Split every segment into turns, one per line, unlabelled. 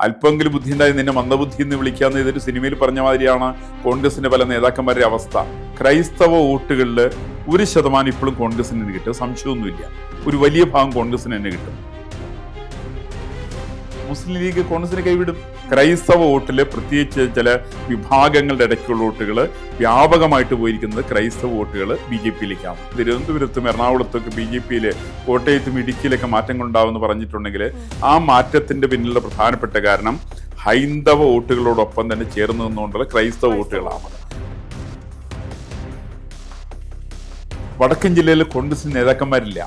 അല്പമെങ്കിലും ബുദ്ധി ഉണ്ടായി നിന്നെ മന്ദബുദ്ധി എന്ന് വിളിക്കാന്ന് ഇതൊരു സിനിമയിൽ പറഞ്ഞ മാതിരിയാണ് കോൺഗ്രസിന്റെ പല നേതാക്കന്മാരുടെ അവസ്ഥ. ക്രൈസ്തവ വോട്ടുകളിൽ ഒരു ശതമാനം ഇപ്പോഴും കോൺഗ്രസിന് തന്നെ കിട്ടും. സംശയമൊന്നുമില്ല. ഒരു വലിയ ഭാഗം കോൺഗ്രസിന് തന്നെ കിട്ടും. മുസ്ലിം ലീഗ് കോൺഗ്രസിനെ കൈവിടും. ക്രൈസ്തവ വോട്ടിൽ പ്രത്യേകിച്ച് ചില വിഭാഗങ്ങളുടെ ഇടയ്ക്കുള്ള വോട്ടുകൾ വ്യാപകമായിട്ട് പോയിരിക്കുന്നത് ക്രൈസ്തവ വോട്ടുകൾ ബി ജെ പിയിലേക്കാണ്. തിരുവനന്തപുരത്തും എറണാകുളത്തൊക്കെ ബി ജെ പിയിൽ കോട്ടയത്തും ഇടുക്കിയിലൊക്കെ മാറ്റങ്ങൾ ഉണ്ടാവുമെന്ന് പറഞ്ഞിട്ടുണ്ടെങ്കിൽ ആ മാറ്റത്തിന്റെ പിന്നിലുള്ള പ്രധാനപ്പെട്ട കാരണം ഹൈന്ദവ വോട്ടുകളോടൊപ്പം തന്നെ ചേർന്ന് നിന്നുകൊണ്ടുള്ള ക്രൈസ്തവ വോട്ടുകളാണ്. വടക്കൻ ജില്ലയിൽ കോൺഗ്രസിന് നേതാക്കന്മാരില്ല.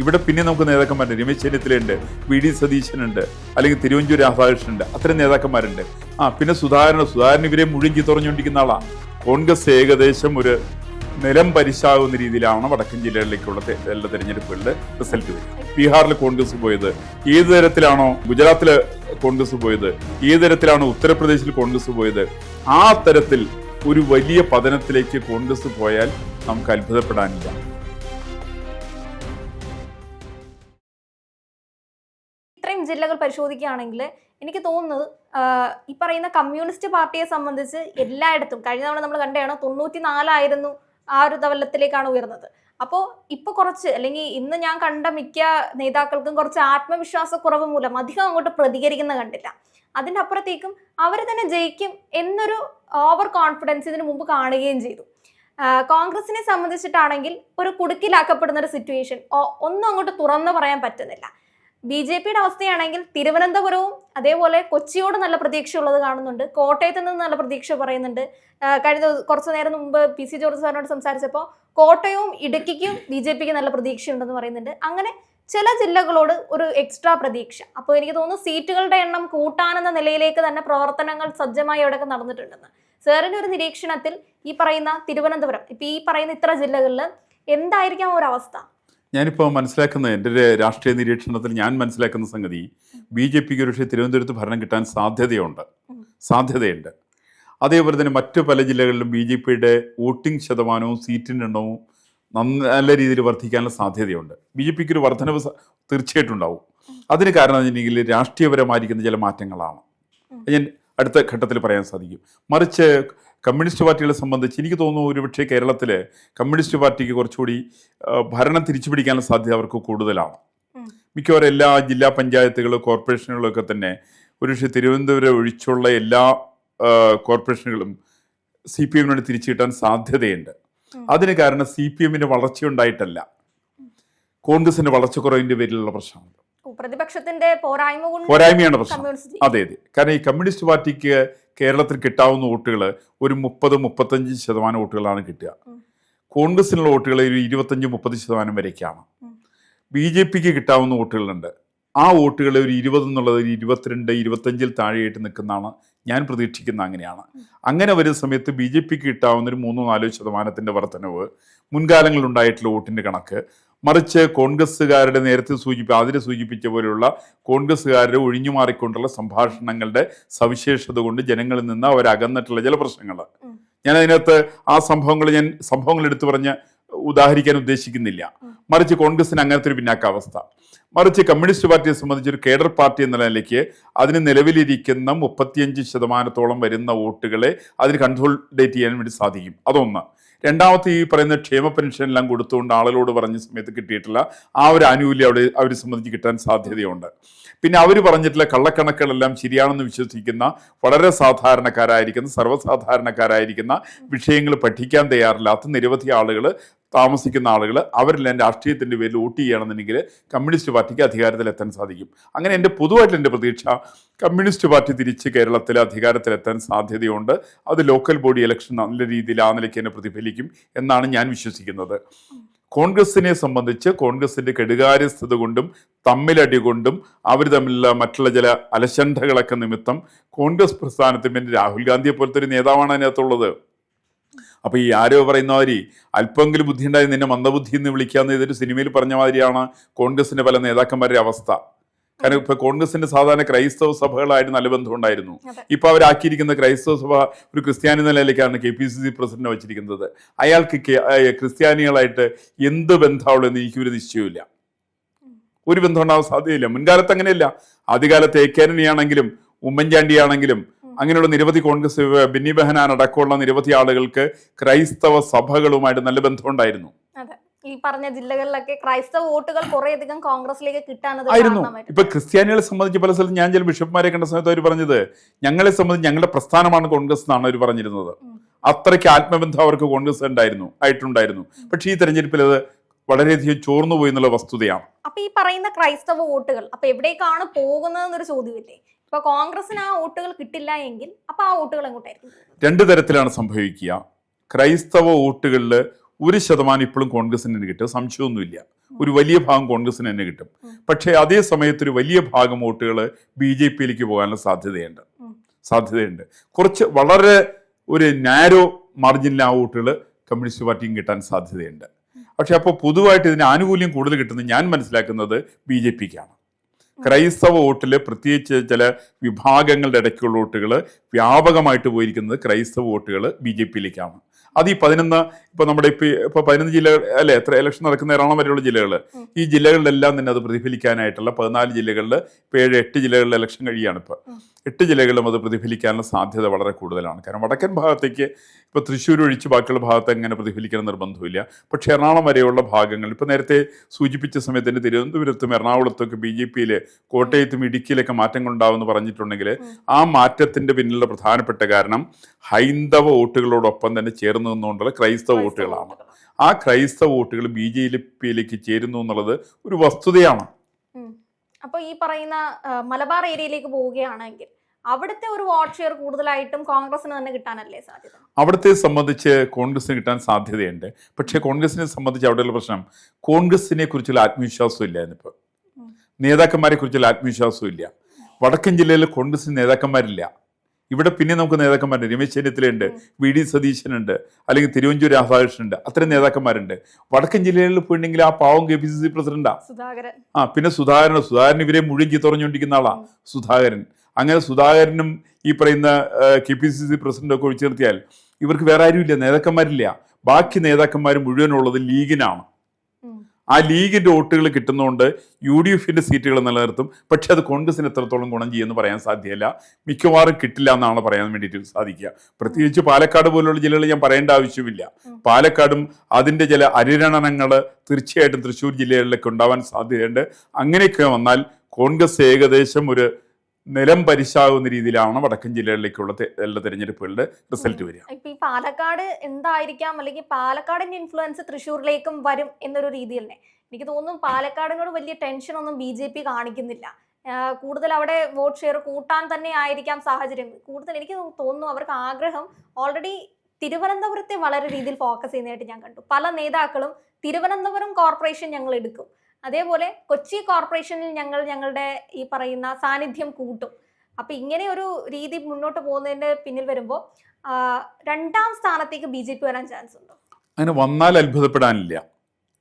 ഇവിടെ പിന്നെ നമുക്ക് നേതാക്കന്മാരുണ്ട്. രമേശ് ചെന്നിത്തലയുണ്ട് വി ഡി സതീശനുണ്ട് അല്ലെങ്കിൽ തിരുവഞ്ചൂർ രാധാകൃഷ്ണനുണ്ട്. അത്തരം നേതാക്കന്മാരുണ്ട്. ആ പിന്നെ സുധാകരൻ സുധാകരൻ ഇവരെ മുഴുകി തുറഞ്ഞുകൊണ്ടിരിക്കുന്ന ആളാണ് കോൺഗ്രസ് ഏകദേശം ഒരു നിലം പരിശാകുന്ന രീതിയിലാണ് വടക്കൻ ജില്ലകളിലേക്കുള്ള എല്ലാ തെരഞ്ഞെടുപ്പുകളുടെ റിസൾട്ട് വരിക ബീഹാറിൽ കോൺഗ്രസ് പോയത് ഏത് തരത്തിലാണോ ഗുജറാത്തിൽ കോൺഗ്രസ് പോയത് ഏത് തരത്തിലാണോ ഉത്തർപ്രദേശിൽ കോൺഗ്രസ് പോയത് ആ തരത്തിൽ ഒരു വലിയ പതനത്തിലേക്ക് കോൺഗ്രസ് പോയാൽ നമുക്ക് അത്ഭുതപ്പെടാനില്ല.
ജില്ലകൾ പരിശോധിക്കുകയാണെങ്കിൽ എനിക്ക് തോന്നുന്നത് ഈ പറയുന്ന കമ്മ്യൂണിസ്റ്റ് പാർട്ടിയെ സംബന്ധിച്ച് എല്ലായിടത്തും കഴിഞ്ഞ തവണ നമ്മൾ കണ്ടതാണ് തൊണ്ണൂറ്റി നാലായിരുന്നു ആ ഒരു തവലത്തിലേക്കാണ് ഉയർന്നത്. അപ്പോൾ ഇപ്പോൾ കുറച്ച് അല്ലെങ്കിൽ ഇന്ന് ഞാൻ കണ്ട മിക്ക നേതാക്കൾക്കും കുറച്ച് ആത്മവിശ്വാസക്കുറവ് മൂലം അധികം അങ്ങോട്ട് പ്രതികരിക്കുന്ന കണ്ടില്ല. അതിന്റെ അപ്പുറത്തേക്കും അവർ തന്നെ ജയിക്കും എന്നൊരു ഓവർ കോൺഫിഡൻസ് ഇതിനു മുമ്പ് കാണുകയും ചെയ്തു. കോൺഗ്രസിനെ സംബന്ധിച്ചിട്ടാണെങ്കിൽ ഒരു കുടുക്കിലാക്കപ്പെടുന്ന ഒരു സിറ്റുവേഷൻ ഒന്നും അങ്ങോട്ട് തുറന്നു പറയാൻ പറ്റുന്നില്ല. ബി ജെ പിയുടെ അവസ്ഥയാണെങ്കിൽ തിരുവനന്തപുരവും അതേപോലെ കൊച്ചിയോട് നല്ല പ്രതീക്ഷയുള്ളത് കാണുന്നുണ്ട്. കോട്ടയത്ത് നിന്ന് നല്ല പ്രതീക്ഷ പറയുന്നുണ്ട്. കഴിഞ്ഞ കുറച്ചു നേരം മുമ്പ് പി സി ജോർജ് സാറിനോട് സംസാരിച്ചപ്പോൾ കോട്ടയവും ഇടുക്കിക്കും ബി ജെ പിക്ക് നല്ല പ്രതീക്ഷയുണ്ടെന്ന് പറയുന്നുണ്ട്. അങ്ങനെ ചില ജില്ലകളോട് ഒരു എക്സ്ട്രാ പ്രതീക്ഷ. അപ്പോൾ എനിക്ക് തോന്നുന്നു സീറ്റുകളുടെ എണ്ണം കൂട്ടാനെന്ന നിലയിലേക്ക് തന്നെ പ്രവർത്തനങ്ങൾ സജ്ജമായി അവിടെയൊക്കെ നടന്നിട്ടുണ്ടെന്ന്. സാറിന്റെ ഒരു നിരീക്ഷണത്തിൽ ഈ പറയുന്ന തിരുവനന്തപുരം ഇപ്പം ഈ പറയുന്ന ഇത്ര ജില്ലകളിൽ എന്തായിരിക്കാം ഒരു അവസ്ഥ?
ഞാനിപ്പോൾ മനസ്സിലാക്കുന്ന എന്റെ ഒരു രാഷ്ട്രീയ നിരീക്ഷണത്തിൽ ഞാൻ മനസ്സിലാക്കുന്ന സംഗതി ബി ജെ പിക്ക് ഒരുപക്ഷെ തിരുവനന്തപുരത്ത് ഭരണം കിട്ടാൻ സാധ്യതയുണ്ട്. സാധ്യതയുണ്ട്. അതേപോലെ തന്നെ മറ്റു പല ജില്ലകളിലും ബി ജെ പിയുടെ വോട്ടിംഗ് ശതമാനവും സീറ്റിന്റെ എണ്ണവും നല്ല രീതിയിൽ വർദ്ധിക്കാനുള്ള സാധ്യതയുണ്ട്. ബി ജെ പിക്ക് ഒരു വർധനവ് തീർച്ചയായിട്ടും ഉണ്ടാവും. അതിന് കാരണം എന്ന് വെച്ചിട്ടുണ്ടെങ്കിൽ രാഷ്ട്രീയപരമായിരിക്കുന്ന ചില മാറ്റങ്ങളാണ്. ഞാൻ അടുത്ത ഘട്ടത്തിൽ പറയാൻ സാധിക്കും. മറിച്ച് കമ്മ്യൂണിസ്റ്റ് പാർട്ടികളെ സംബന്ധിച്ച് എനിക്ക് തോന്നുന്നു ഒരുപക്ഷെ കേരളത്തിൽ കമ്മ്യൂണിസ്റ്റ് പാർട്ടിക്ക് കുറച്ചുകൂടി ഭരണം തിരിച്ചു പിടിക്കാനുള്ള സാധ്യത അവർക്ക് കൂടുതലാണ്. മിക്കവാറും എല്ലാ ജില്ലാ പഞ്ചായത്തുകളും കോർപ്പറേഷനുകളും ഒക്കെ തന്നെ ഒരുപക്ഷെ തിരുവനന്തപുരം ഒഴിച്ചുള്ള എല്ലാ കോർപ്പറേഷനുകളും സി പി എമ്മിനോട് തിരിച്ചു കിട്ടാൻ സാധ്യതയുണ്ട്. അതിന് കാരണം സി പി എമ്മിന് വളർച്ചയുണ്ടായിട്ടല്ല. കോൺഗ്രസിന്റെ വളർച്ചക്കുറവിന്റെ പേരിലുള്ള പ്രശ്നമാണ്
പ്രതിപക്ഷത്തിന്റെ പോരായ്മ
പോരായ്മയാണ് പ്രശ്നം. അതെ അതെ. കാരണം ഈ കമ്മ്യൂണിസ്റ്റ് പാർട്ടിക്ക് കേരളത്തിൽ കിട്ടാവുന്ന വോട്ടുകൾ ഒരു മുപ്പത് മുപ്പത്തഞ്ച് ശതമാനം വോട്ടുകളാണ് കിട്ടുക. കോൺഗ്രസിനുള്ള വോട്ടുകൾ ഒരു ഇരുപത്തഞ്ച് മുപ്പത് ശതമാനം
വരെയൊക്കെയാണ്.
ബി ജെ പിക്ക് കിട്ടാവുന്ന വോട്ടുകളുണ്ട്. ആ വോട്ടുകൾ ഒരു ഇരുപത് എന്നുള്ളത് ഒരു ഇരുപത്തിരണ്ട് ഇരുപത്തഞ്ചിൽ താഴെയായിട്ട് നിൽക്കുന്നതാണ് ഞാൻ പ്രതീക്ഷിക്കുന്ന അങ്ങനെയാണ്. അങ്ങനെ വരുന്ന സമയത്ത് ബി ജെ പിക്ക് കിട്ടാവുന്ന ഒരു മൂന്നോ നാലോ ശതമാനത്തിന്റെ വർധനവ് മുൻകാലങ്ങളിൽ ഉണ്ടായിട്ടുള്ള വോട്ടിന്റെ കണക്ക് മറിച്ച് കോൺഗ്രസ്സുകാരുടെ നേരത്തെ സൂചിപ്പി അതിന് സൂചിപ്പിച്ച പോലെയുള്ള കോൺഗ്രസ്സുകാരുടെ ഒഴിഞ്ഞു മാറിക്കൊണ്ടുള്ള സംഭാഷണങ്ങളുടെ സവിശേഷത കൊണ്ട് ജനങ്ങളിൽ നിന്ന് അവരകന്നിട്ടുള്ള ചില പ്രശ്നങ്ങൾ ഞാൻ അതിനകത്ത് ആ സംഭവങ്ങൾ ഞാൻ സംഭവങ്ങൾ എടുത്തു പറഞ്ഞ് ഉദാഹരിക്കാൻ ഉദ്ദേശിക്കുന്നില്ല. മറിച്ച് കോൺഗ്രസിന് അങ്ങനത്തെ ഒരു പിന്നാക്കാവസ്ഥ. മറിച്ച് കമ്മ്യൂണിസ്റ്റ് പാർട്ടിയെ സംബന്ധിച്ച് ഒരു കേഡർ പാർട്ടി എന്ന നിലയ്ക്ക് അതിന് നിലവിലിരിക്കുന്ന മുപ്പത്തിയഞ്ച് ശതമാനത്തോളം വരുന്ന വോട്ടുകളെ അതിന് കൺസോൾഡേറ്റ് ചെയ്യാൻ വേണ്ടി സാധിക്കും. അതൊന്ന്. രണ്ടാമത്തെ ഈ പറയുന്ന ക്ഷേമ പെൻഷൻ എല്ലാം കൊടുത്തുകൊണ്ട് ആളുകളോട് പറഞ്ഞ സമയത്ത് കിട്ടിയിട്ടില്ല. ആ ഒരു ആനുകൂല്യം അവിടെ അവരെ സംബന്ധിച്ച് കിട്ടാൻ സാധ്യതയുണ്ട്. പിന്നെ അവർ പറഞ്ഞിട്ടുള്ള കള്ളക്കണക്കുകളെല്ലാം ശരിയാണെന്ന് വിശ്വസിക്കുന്ന വളരെ സാധാരണക്കാരായിരിക്കുന്ന സർവസാധാരണക്കാരായിരിക്കുന്ന വിഷയങ്ങൾ പഠിക്കാൻ തയ്യാറില്ലാത്ത നിരവധി ആളുകൾ താമസിക്കുന്ന ആളുകൾ അവരെല്ലാം രാഷ്ട്രീയത്തിന്റെ പേരിൽ വോട്ട് ചെയ്യുകയാണെന്നുണ്ടെങ്കിൽ കമ്മ്യൂണിസ്റ്റ് പാർട്ടിക്ക് അധികാരത്തിൽ എത്താൻ സാധിക്കും. അങ്ങനെ എന്റെ പൊതുവായിട്ടുള്ള എന്റെ പ്രതീക്ഷ കമ്മ്യൂണിസ്റ്റ് പാർട്ടി തിരിച്ച് കേരളത്തിൽ അധികാരത്തിലെത്താൻ സാധ്യതയുണ്ട്. അത് ലോക്കൽ ബോഡി ഇലക്ഷൻ നല്ല രീതിയിൽ ആ നിലയ്ക്ക് തന്നെ പ്രതിഫലിക്കും എന്നാണ് ഞാൻ വിശ്വസിക്കുന്നത്. കോൺഗ്രസിനെ സംബന്ധിച്ച് കോൺഗ്രസിന്റെ കെടുകാര്യസ്ഥത കൊണ്ടും തമ്മിലടി കൊണ്ടും അവർ തമ്മിലുള്ള മറ്റുള്ള ചില അലശണ്ഠകളൊക്കെ നിമിത്തം കോൺഗ്രസ് പ്രസ്ഥാനത്തിന് രാഹുൽ ഗാന്ധിയെ പോലത്തെ ഒരു നേതാവാണ് അതിനകത്തുള്ളത്. അപ്പൊ ഈ ആരോ പറയുന്ന മാതിരി അല്പമെങ്കിലും ബുദ്ധി ഉണ്ടായി നിന്നെ മന്ദബുദ്ധി എന്ന് വിളിക്കാന്ന് ഇതൊരു സിനിമയിൽ പറഞ്ഞ മാതിരിയാണ് കോൺഗ്രസിന്റെ പല നേതാക്കന്മാരുടെ അവസ്ഥ. കാരണം ഇപ്പൊ കോൺഗ്രസിന്റെ സാധാരണ ക്രൈസ്തവ സഭകളായിട്ട് നല്ല ബന്ധം
ഉണ്ടായിരുന്നു
ഇപ്പൊ അവരാക്കിയിരിക്കുന്ന ക്രൈസ്തവ സഭ ഒരു ക്രിസ്ത്യാനി നിലയിലേക്കാണ് K P C C president വെച്ചിരിക്കുന്നത്. അയാൾക്ക് ക്രിസ്ത്യാനികളായിട്ട് എന്ത് ബന്ധമുള്ളൂ എന്ന് എനിക്കൊരു നിശ്ചയമില്ല ഒരു ബന്ധം ഉണ്ടാവാൻ സാധ്യതയില്ല. മുൻകാലത്ത് അങ്ങനെയല്ല. ആദ്യകാലത്ത് എ കെ ആന്റണിയാണെങ്കിലും ഉമ്മൻചാണ്ടി ആണെങ്കിലും അങ്ങനെയുള്ള നിരവധി കോൺഗ്രസ് ബിന്നി ബെഹനാൻ അടക്കമുള്ള നിരവധി ആളുകൾക്ക് ക്രൈസ്തവ സഭകളുമായിട്ട് നല്ല ബന്ധമുണ്ടായിരുന്നു.
ഈ പറഞ്ഞ ജില്ലകളിലൊക്കെ ക്രൈസ്തവ വോട്ടുകൾ കുറേയധികം കോൺഗ്രസിലേക്ക് കിട്ടാനത്
ആയിരുന്നു. ഇപ്പൊ ക്രിസ്ത്യാനികളെ സംബന്ധിച്ച് പല സ്ഥലത്ത് ഞാൻ ചില ബിഷപ്പ്മാരെ കണ്ട സമയത്ത് അവർ പറഞ്ഞത് ഞങ്ങളെ സംബന്ധിച്ച് ഞങ്ങളുടെ പ്രസ്ഥാനമാണ് കോൺഗ്രസ് എന്നാണ് അവർ പറഞ്ഞിരുന്നത്. അത്രയ്ക്ക് ആത്മബന്ധം അവർക്ക് കോൺഗ്രസ് ഉണ്ടായിരുന്നു ആയിട്ടുണ്ടായിരുന്നു. പക്ഷേ ഈ തെരഞ്ഞെടുപ്പിൽ അത് വളരെയധികം ചോർന്നു പോയി എന്നുള്ള വസ്തുതയാണ്.
അപ്പൊ ഈ പറയുന്ന ക്രൈസ്തവ വോട്ടുകൾ അപ്പൊ എവിടേക്കാണ് പോകുന്നതെന്നൊരു ചോദ്യമില്ലേ? ഇപ്പൊ കോൺഗ്രസിന് ആ വോട്ടുകൾ കിട്ടില്ല എങ്കിൽ അപ്പൊ ആ വോട്ടുകൾ എങ്ങോട്ടായിരിക്കും?
രണ്ടു തരത്തിലാണ് സംഭവിക്കുക. ക്രൈസ്തവ വോട്ടുകളിൽ ഒരു ശതമാനം ഇപ്പോഴും കോൺഗ്രസിന് തന്നെ കിട്ടും. സംശയമൊന്നുമില്ല. ഒരു വലിയ ഭാഗം കോൺഗ്രസിന് തന്നെ കിട്ടും. പക്ഷേ അതേ സമയത്ത് ഒരു വലിയ ഭാഗം വോട്ടുകൾ ബി ജെ പിയിലേക്ക് പോകാനുള്ള സാധ്യതയുണ്ട്. സാധ്യതയുണ്ട്. കുറച്ച് വളരെ ഒരു നാരോ മാർജിനിൽ ആ വോട്ടുകൾ കമ്മ്യൂണിസ്റ്റ് പാർട്ടിയും കിട്ടാൻ സാധ്യതയുണ്ട്. പക്ഷെ അപ്പോൾ പൊതുവായിട്ട് ഇതിന് ആനുകൂല്യം കൂടുതൽ കിട്ടുന്നത് ഞാൻ മനസ്സിലാക്കുന്നത് ബി ജെ പിക്കാണ്. ക്രൈസ്തവ വോട്ടിൽ പ്രത്യേകിച്ച് ചില വിഭാഗങ്ങളുടെ ഇടയ്ക്കുള്ള വോട്ടുകൾ വ്യാപകമായിട്ട് പോയിരിക്കുന്നത് ക്രൈസ്തവ വോട്ടുകൾ ബി ജെ പിയിലേക്കാണ് അത് ഈ പതിനൊന്ന് ഇപ്പൊ നമ്മുടെ ഇപ്പൊ ഇപ്പൊ പതിനൊന്ന് ജില്ലകൾ അല്ലെ എത്ര ഇലക്ഷൻ നടക്കുന്ന എറണാകുളം വരെയുള്ള ജില്ലകൾ. ഈ ജില്ലകളിലെല്ലാം തന്നെ അത് പ്രതിഫലിക്കാനായിട്ടുള്ള പതിനാല് ജില്ലകളിൽ ഇപ്പൊ ഏഴ് എട്ട് ജില്ലകളിൽ ഇലക്ഷൻ കഴിയാണ് ഇപ്പൊ. എട്ട് ജില്ലകളിലും അത് പ്രതിഫലിക്കാനുള്ള സാധ്യത വളരെ കൂടുതലാണ്. കാരണം വടക്കൻ ഭാഗത്തേക്ക് ഇപ്പോൾ തൃശ്ശൂർ ഒഴിച്ച് ബാക്കിയുള്ള ഭാഗത്ത് അങ്ങനെ പ്രതിഫലിക്കണം നിർബന്ധമില്ല പക്ഷേ എറണാകുളം വരെയുള്ള ഭാഗങ്ങൾ ഇപ്പോൾ നേരത്തെ സൂചിപ്പിച്ച സമയത്ത് തന്നെ തിരുവനന്തപുരത്തും എറണാകുളത്തൊക്കെ ബി ജെ പിയിൽ കോട്ടയത്തും ഇടുക്കിയിലൊക്കെ മാറ്റങ്ങൾ ഉണ്ടാവുമെന്ന് പറഞ്ഞിട്ടുണ്ടെങ്കിൽ ആ മാറ്റത്തിന്റെ പിന്നിലുള്ള പ്രധാനപ്പെട്ട കാരണം ഹൈന്ദവ വോട്ടുകളോടൊപ്പം തന്നെ ചേർന്ന് നിന്നുകൊണ്ടുള്ള ക്രൈസ്തവ വോട്ടുകളാണ്. ആ ക്രൈസ്തവ വോട്ടുകൾ ബി ജെ പിയിലേക്ക് ചേരുന്നു എന്നുള്ളത് ഒരു വസ്തുതയാണ്.
ഉം. അപ്പൊ ഈ പറയുന്ന മലബാർ ഏരിയയിലേക്ക് പോവുകയാണെങ്കിൽ അവിടുത്തെ ഒരു വോട്ട് ഷെയർ കൂടുതലായിട്ടും കോൺഗ്രസിന് തന്നെ കിട്ടാനല്ലേ സാധ്യത?
അവിടുത്തെ സംബന്ധിച്ച് കോൺഗ്രസിന് കിട്ടാൻ സാധ്യതയുണ്ട്. പക്ഷേ കോൺഗ്രസിനെ സംബന്ധിച്ച് അവിടെയുള്ള പ്രശ്നം കോൺഗ്രസിനെ കുറിച്ചുള്ള ആത്മവിശ്വാസം ഇല്ല ഇന്നിപ്പോൾ നേതാക്കന്മാരെ കുറിച്ചുള്ള ആത്മവിശ്വാസം ഇല്ല. വടക്കൻ ജില്ലയിൽ കോൺഗ്രസിന് നേതാക്കന്മാരില്ല. ഇവിടെ പിന്നെ നമുക്ക് നേതാക്കന്മാരുണ്ട്. രമേശ് ചെന്നിത്തലയുണ്ട് വി ഡി സതീശനുണ്ട് അല്ലെങ്കിൽ തിരുവഞ്ചൂർ രാധാകൃഷ്ണനുണ്ട്. അത്രയും നേതാക്കന്മാരുണ്ട്. വടക്കൻ ജില്ലകളിൽ പോയിട്ടുണ്ടെങ്കിൽ ആ പാവം കെ പി സി സി പ്രസിഡന്റാ.
സുധാകരൻ.
ആ പിന്നെ സുധാകരൻ സുധാകരൻ ഇവരെ മുഴുവൻ ചീത്തുറഞ്ഞുകൊണ്ടിരിക്കുന്ന ആളാ സുധാകരൻ. അങ്ങനെ സുധാകരനും ഈ പറയുന്ന K P C C president ഒക്കെ ഒഴിച്ചു നിർത്തിയാൽ ഇവർക്ക് വേറെ ആരുമില്ല നേതാക്കന്മാരില്ല. ബാക്കി നേതാക്കന്മാർ മുഴുവനുള്ളത് ലീഗിനാണ്. ആ ലീഗിന്റെ വോട്ടുകൾ കിട്ടുന്നതുകൊണ്ട് യു ഡി എഫിന്റെ സീറ്റുകൾ നിലനിർത്തും. പക്ഷെ അത് കോൺഗ്രസിന് എത്രത്തോളം ഗുണം ചെയ്യുമെന്ന് പറയാൻ സാധ്യമല്ല മിക്കവാറും കിട്ടില്ല എന്നാണ് പറയാൻ വേണ്ടിയിട്ട് സാധിക്കുക. പ്രത്യേകിച്ച് പാലക്കാട് പോലുള്ള ജില്ലകൾ ഞാൻ പറയേണ്ട ആവശ്യമില്ല. പാലക്കാടും അതിന്റെ ചില അരിരണനങ്ങൾ തീർച്ചയായിട്ടും തൃശ്ശൂർ ജില്ലകളിലൊക്കെ ഉണ്ടാവാൻ സാധ്യതയുണ്ട്. അങ്ങനെയൊക്കെ വന്നാൽ കോൺഗ്രസ് ഏകദേശം ഒരു നിലം പരിശാകുന്ന രീതിയിലാണ് വടക്കൻ ജില്ലകളിലേക്കുള്ള എല്ലാ തെരഞ്ഞെടുപ്പുകളുടെ റിസൾട്ട് വരിക.
ഇപ്പൊ ഈ പാലക്കാട് എന്തായിരിക്കാം? അല്ലെങ്കിൽ പാലക്കാടിന്റെ ഇൻഫ്ലുവൻസ് തൃശ്ശൂരിലേക്കും വരും എന്നൊരു രീതിയിൽ തന്നെ. എനിക്ക് തോന്നുന്നു പാലക്കാടിനോട് വലിയ ടെൻഷൻ ഒന്നും ബി ജെ പി കാണിക്കുന്നില്ല. കൂടുതൽ അവിടെ വോട്ട് ഷെയർ കൂട്ടാൻ തന്നെ ആയിരിക്കാം സാഹചര്യം. കൂടുതൽ എനിക്ക് തോന്നുന്നു അവർക്ക് ആഗ്രഹം ഓൾറെഡി തിരുവനന്തപുരത്തെ വളരെ രീതിയിൽ ഫോക്കസ് ചെയ്യുന്നതായിട്ട് ഞാൻ കണ്ടു. പല നേതാക്കളും തിരുവനന്തപുരം കോർപ്പറേഷൻ ഞങ്ങൾ എടുക്കും. അതേപോലെ കൊച്ചി കോർപ്പറേഷനിൽ ഞങ്ങൾ ഞങ്ങളുടെ ഈ പറയുന്ന സാന്നിധ്യം കൂട്ടും. അപ്പൊ ഇങ്ങനെ ഒരു രീതി മുന്നോട്ട് പോകുന്നതിന്റെ പിന്നിൽ വരുമ്പോൾ രണ്ടാം സ്ഥാനത്തേക്ക് ബി ജെ പി വരാൻ ചാൻസ് ഉണ്ടോ?
അങ്ങനെ വന്നാൽ അത്ഭുതപ്പെടാനില്ല.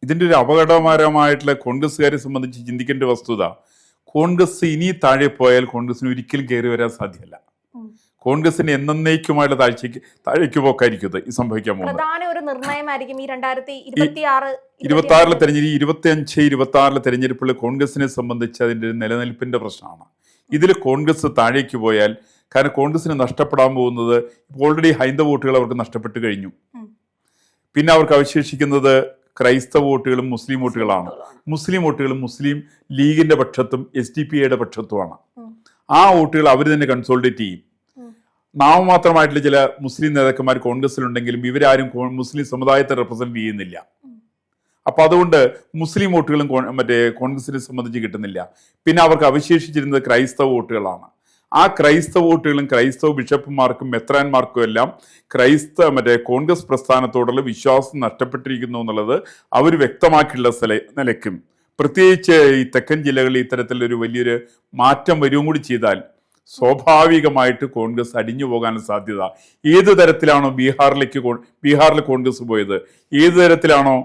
ഇതിന്റെ ഒരു അപകടകരമായിട്ടുള്ള കോൺഗ്രസ്സുകാരെ സംബന്ധിച്ച് ചിന്തിക്കേണ്ട വസ്തുത കോൺഗ്രസ് ഇനി താഴെ പോയാൽ കോൺഗ്രസിന് ഒരിക്കലും കയറി വരാൻ സാധ്യമല്ല. കോൺഗ്രസിന് എന്നേക്കുമായുള്ള താഴ്ചയ്ക്ക് താഴേക്ക് പോക്കായിരിക്കും ഇത് ഈ സംഭവിക്കാൻ പോകുന്നത്.
പ്രധാന ഒരു നിർണയമായിരിക്കും ഈ രണ്ടായിരത്തി ഇരുപത്തി ആറ്
ഇരുപത്തി ആറിലെ തെരഞ്ഞെടുപ്പ് ഇരുപത്തി അഞ്ച് ഇരുപത്തി ആറിലെ തെരഞ്ഞെടുപ്പിൽ കോൺഗ്രസിനെ സംബന്ധിച്ച് അതിന്റെ ഒരു നിലനിൽപ്പിന്റെ പ്രശ്നമാണ്. ഇതിൽ കോൺഗ്രസ് താഴേക്ക് പോയാൽ കാരണം കോൺഗ്രസിന് നഷ്ടപ്പെടാൻ പോകുന്നത് ഇപ്പോൾ ഓൾറെഡി ഹൈന്ദവ വോട്ടുകൾ അവർക്ക് നഷ്ടപ്പെട്ടു കഴിഞ്ഞു. പിന്നെ അവർക്ക് അവശേഷിക്കുന്നത് ക്രൈസ്തവ വോട്ടുകളും മുസ്ലിം വോട്ടുകളാണ്. മുസ്ലിം വോട്ടുകളും മുസ്ലിം ലീഗിന്റെ പക്ഷത്തും എസ് ഡി പി ഐയുടെ പക്ഷത്തുമാണ്. ആ വോട്ടുകൾ അവർ തന്നെ കൺസോൾഡേറ്റ് ചെയ്യും. നാമമാത്രമായിട്ടുള്ള ചില മുസ്ലിം നേതാക്കന്മാർ കോൺഗ്രസിലുണ്ടെങ്കിലും ഇവരാരും മുസ്ലിം സമുദായത്തെ റെപ്രസെന്റ് ചെയ്യുന്നില്ല.
അപ്പോൾ
അപ്പൊ അതുകൊണ്ട് മുസ്ലിം വോട്ടുകളും മറ്റേ കോൺഗ്രസിനെ സംബന്ധിച്ച് കിട്ടുന്നില്ല. പിന്നെ അവർക്ക് അവശേഷിച്ചിരുന്നത് ക്രൈസ്തവ വോട്ടുകളാണ്. ആ ക്രൈസ്തവ വോട്ടുകളും ക്രൈസ്തവ ബിഷപ്പുമാർക്കും മെത്രാന്മാർക്കും എല്ലാം ക്രൈസ്തവ മറ്റേ കോൺഗ്രസ് പ്രസ്ഥാനത്തോടുള്ള വിശ്വാസം നഷ്ടപ്പെട്ടിരിക്കുന്നു എന്നുള്ളത് അവർ വ്യക്തമാക്കിയുള്ള സ്ഥല നിലയ്ക്കും. പ്രത്യേകിച്ച് ഈ തെക്കൻ ജില്ലകളിൽ ഇത്തരത്തിലൊരു വലിയൊരു മാറ്റം വരികയും കൂടി ചെയ്താൽ സ്വാഭാവികമായിട്ട് കോൺഗ്രസ് അടിഞ്ഞു പോകാൻ സാധ്യത. ഏത് തരത്തിലാണോ ബീഹാറിലേക്ക് ബീഹാറിൽ കോൺഗ്രസ് പോയത്? ഏത് തരത്തിലാണോ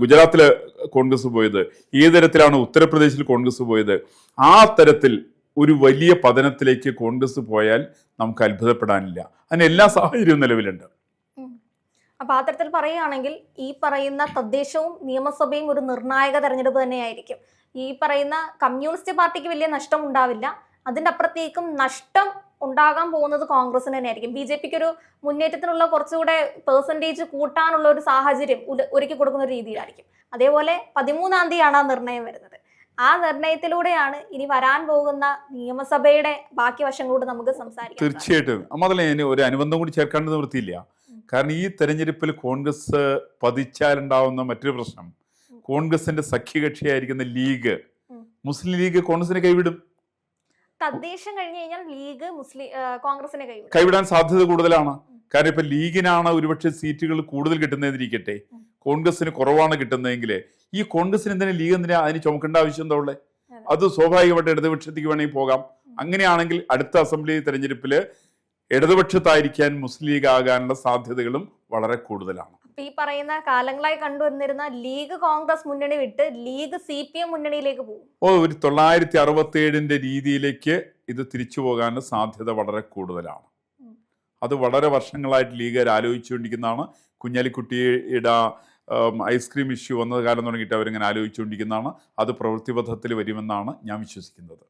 ഗുജറാത്തിൽ കോൺഗ്രസ് പോയത്? ഏത് തരത്തിലാണ് ഉത്തർപ്രദേശിൽ കോൺഗ്രസ് പോയത്? ആ തരത്തിൽ ഒരു വലിയ പതനത്തിലേക്ക് കോൺഗ്രസ് പോയാൽ നമുക്ക് അത്ഭുതപ്പെടാനില്ല. അതിന് എല്ലാ സാഹചര്യവും നിലവിലുണ്ട്.
അപ്പൊ ആ തരത്തിൽ പറയുകയാണെങ്കിൽ ഈ പറയുന്ന തദ്ദേശവും നിയമസഭയും ഒരു നിർണായക തെരഞ്ഞെടുപ്പ് തന്നെയായിരിക്കും. ഈ പറയുന്ന കമ്മ്യൂണിസ്റ്റ് പാർട്ടിക്ക് വലിയ നഷ്ടം ഉണ്ടാവില്ല അതിന്റെ അപ്പുറത്തേക്കും നഷ്ടം ഉണ്ടാകാൻ പോകുന്നത് കോൺഗ്രസിന് തന്നെയായിരിക്കും. ബി ജെ പിക്ക് ഒരു മുന്നേറ്റത്തിനുള്ള കുറച്ചുകൂടെ പെർസെന്റേജ് കൂട്ടാനുള്ള ഒരു സാഹചര്യം ഒരുക്കി കൊടുക്കുന്ന ഒരു രീതിയിലായിരിക്കും. അതേപോലെ പതിമൂന്നാം തീയതിയാണ് ആ നിർണയം വരുന്നത്. ആ നിർണയത്തിലൂടെയാണ് ഇനി വരാൻ പോകുന്ന നിയമസഭയുടെ ബാക്കി വശങ്ങളോട് നമുക്ക് സംസാരിക്കാം
തീർച്ചയായിട്ടും. അമ്മതല്ലേ ഞാൻ ഒരു അനുബന്ധം കൂടി ചേർക്കേണ്ടത് നിവൃത്തിയില്ല. കാരണം ഈ തെരഞ്ഞെടുപ്പിൽ കോൺഗ്രസ് പതിച്ചാലുണ്ടാവുന്ന മറ്റൊരു പ്രശ്നം കോൺഗ്രസിന്റെ സഖ്യകക്ഷിയായിരിക്കുന്ന ലീഗ് മുസ്ലിം ലീഗ് കോൺഗ്രസിനെ കൈവിടും.
തദ്ദേശം കഴിഞ്ഞു കഴിഞ്ഞാൽ ലീഗ് മുസ്ലിം കോൺഗ്രസിനെ കൈവിടും.
കൈവിടാൻ സാധ്യത കൂടുതലാണ്. കാരണം ഇപ്പൊ ലീഗിനാണ് ഒരുപക്ഷെ സീറ്റുകൾ കൂടുതൽ കിട്ടുന്നതിരിക്കട്ടെ. കോൺഗ്രസിന് കുറവാണ് കിട്ടുന്നതെങ്കിൽ ഈ കോൺഗ്രസിന് എന്തിനാ ലീഗ് എന്തിനാ അതിന് ചുമക്കേണ്ട ആവശ്യം എന്താ ഉള്ളത്
അത്.
സ്വാഭാവികമായിട്ട് ഇടതുപക്ഷത്തേക്ക് വേണമെങ്കിൽ പോകാം. അങ്ങനെയാണെങ്കിൽ അടുത്ത അസംബ്ലി തെരഞ്ഞെടുപ്പിൽ ഇടതുപക്ഷത്തായിരിക്കാൻ മുസ്ലിം ലീഗ് ആകാനുള്ള സാധ്യതകളും വളരെ കൂടുതലാണ്.
ഈ പറയുന്ന കാലങ്ങളായി കണ്ടുവന്നിരുന്ന ലീഗ് കോൺഗ്രസ് മുന്നണി വിട്ട് ലീഗ് സി പി എം മുന്നണിയിലേക്ക് പോകും.
ഓ ഒരു തൊള്ളായിരത്തി അറുപത്തി ഏഴിന്റെ രീതിയിലേക്ക് ഇത് തിരിച്ചു പോകാനുള്ള സാധ്യത വളരെ കൂടുതലാണ്. അത് വളരെ വർഷങ്ങളായിട്ട് ലീഗർ ആലോചിച്ചുകൊണ്ടിരിക്കുന്നതാണ് കുഞ്ഞാലിക്കുട്ടിയുടെ ഐസ്ക്രീം ഇഷ്യൂ വന്നത് കാലം തുടങ്ങിയിട്ട് അവരിങ്ങനെ ആലോചിച്ചുകൊണ്ടിരിക്കുന്നതാണ്. അത് പ്രവൃത്തിപഥത്തിൽ വരുമെന്നാണ് ഞാൻ വിശ്വസിക്കുന്നത്.